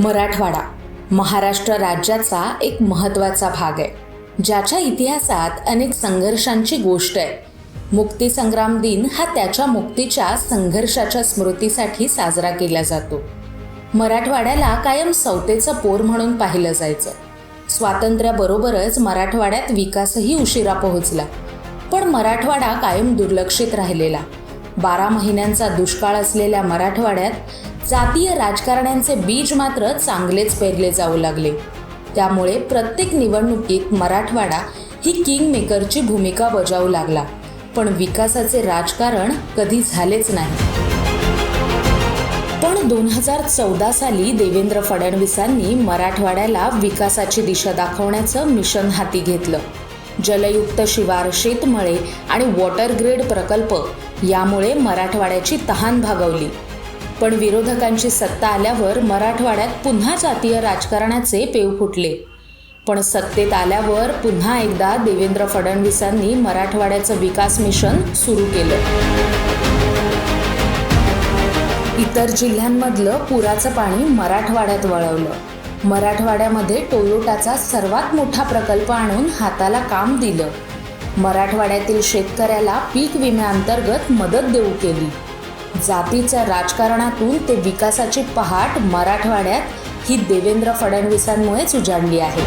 मराठवाडा महाराष्ट्र राज्याचा एक महत्त्वाचा भाग आहे ज्याच्या इतिहासात अनेक संघर्षांची गोष्ट आहे. मुक्तीसंग्राम दिन हा त्याच्या मुक्तीच्या संघर्षाच्या स्मृतीसाठी साजरा केला जातो. मराठवाड्याला कायम सौतेचं पोर म्हणून पाहिलं जायचं. स्वातंत्र्याबरोबरच मराठवाड्यात विकासही उशिरा पोहोचला. पण मराठवाडा कायम दुर्लक्षित राहिलेला. बारा महिन्यांचा दुष्काळ असलेल्या मराठवाड्यात जातीय राजकारण्यांचे बीज मात्र चांगलेच पेरले जाऊ लागले. त्यामुळे प्रत्येक निवडणुकीत मराठवाडा ही किंग मेकरची भूमिका बजावू लागला. पण विकासाचे राजकारण कधी झालेच नाही. पण दोन हजार चौदा साली देवेंद्र फडणवीसांनी मराठवाड्याला विकासाची दिशा दाखवण्याचं मिशन हाती घेतलं. जलयुक्त शिवार शेतमळे आणि वॉटर ग्रेड प्रकल्प यामुळे मराठवाड्याची तहान भागवली. पण विरोधकांची सत्ता आल्यावर मराठवाड्यात पुन्हा जातीय राजकारणाचे पेव फुटले. पण सत्तेत आल्यावर पुन्हा एकदा देवेंद्र फडणवीसांनी मराठवाड्याचं विकास मिशन सुरू केलं. इतर जिल्ह्यांमधलं पुराचं पाणी मराठवाड्यात वळवलं. मराठवाड्यामध्ये टोयोटाचा सर्वात मोठा प्रकल्प आणून हाताला काम दिलं. मराठवाड्यातील शेतकऱ्याला पीक विम्याअंतर्गत मदत देऊ केली. जातीच्या राजकारणातून ते विकासाची पहाट मराठवाड्यात ही देवेंद्र फडणवीसांमुळेच उजाडली आहे.